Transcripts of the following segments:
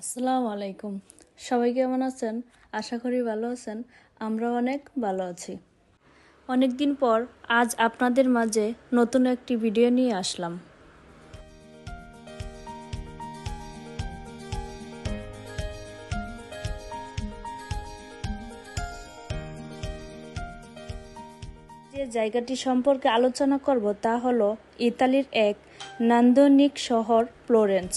আসসালামু আলাইকুম। সবাই কেমন আছেন? আশা করি ভালো আছেন। আমরা অনেক ভালো আছি। অনেক দিন পর আজ আপনাদের মাঝে নতুন একটি ভিডিও নিয়ে আসলাম। যে জায়গাটি সম্পর্কে আলোচনা করব তা হলো ইতালির এক নান্দনিক শহর, ফ্লোরেন্স।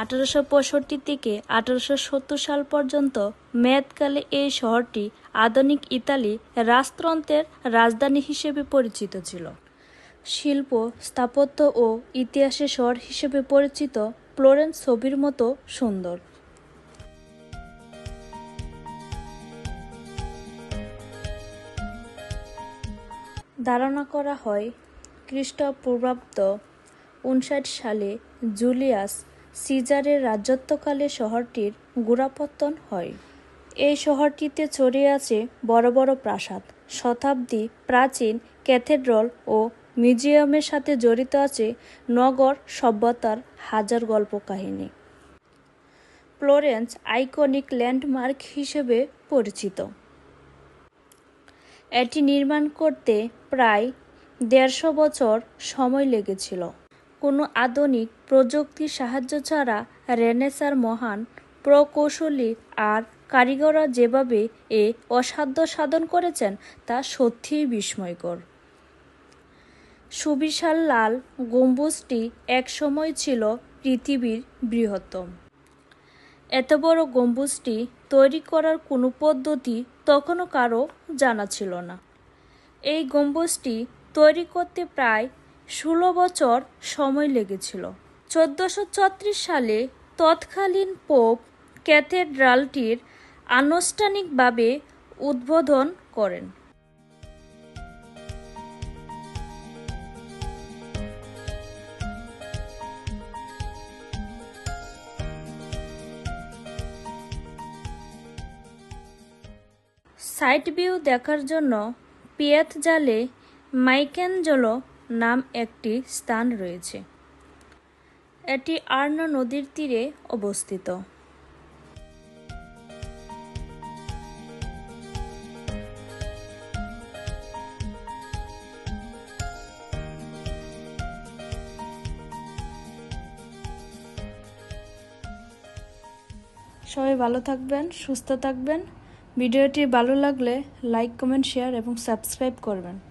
আঠারোশো পঁয়ষট্টি থেকে আঠারোশো সত্তর সাল পর্যন্ত মেয়াদকালে এই শহরটি আধুনিক ইতালি রাজতন্ত্রের রাজধানী হিসেবে পরিচিত ছিল। শিল্প, স্থাপত্য ও ইতিহাসের শহর হিসেবে পরিচিত ফ্লোরেন্স ছবির মতো সুন্দর। ধারণা করা হয়, খ্রিস্টপূর্বাব্দ উনষাট সালে জুলিয়াস সিজারের রাজত্বকালে শহরটির গোড়াপত্তন হয়। এই শহরটিতে ছড়িয়ে আছে বড় বড় প্রাসাদ, শতাব্দী প্রাচীন ক্যাথেড্রাল ও মিউজিয়ামের সাথে জড়িত আছে নগর সভ্যতার হাজার গল্প কাহিনী ফ্লোরেন্স আইকনিক ল্যান্ডমার্ক হিসেবে পরিচিত। এটি নির্মাণ করতে প্রায় দেড়শো বছর সময় লেগেছিল। কোনো আধুনিক প্রযুক্তির সাহায্য ছাড়া রেনেসার মহান, প্রকৌশলী আর কারিগররা যেভাবে এ অসাধ্য সাধন করেছেন, তা সত্যিই বিস্ময়কর। সুবিশাল লাল গম্বুজটি একসময় ছিল পৃথিবীর বৃহত্তম। এত বড় গম্বুজটি তৈরি করার কোনো পদ্ধতি তখনও কারও জানা ছিল না। এই গম্বুজটি তৈরি করতে প্রায় ষোলো বছর সময় লেগেছিল। চোদ্দোশো সালে তৎকালীন পোপ ক্যাথেড্রালটির আনুষ্ঠানিকভাবে উদ্বোধন করেন। সাইট ভিউ দেখার জন্য পিয়াত জালে মাইকেনজলো নাম একটি স্থান রয়েছে। এটি আর্ন নদীর তীরে অবস্থিত। সবাই ভালো থাকবেন, সুস্থ থাকবেন। ভিডিওটি ভালো লাগলে লাইক, কমেন্ট, শেয়ার এবং সাবস্ক্রাইব করবেন।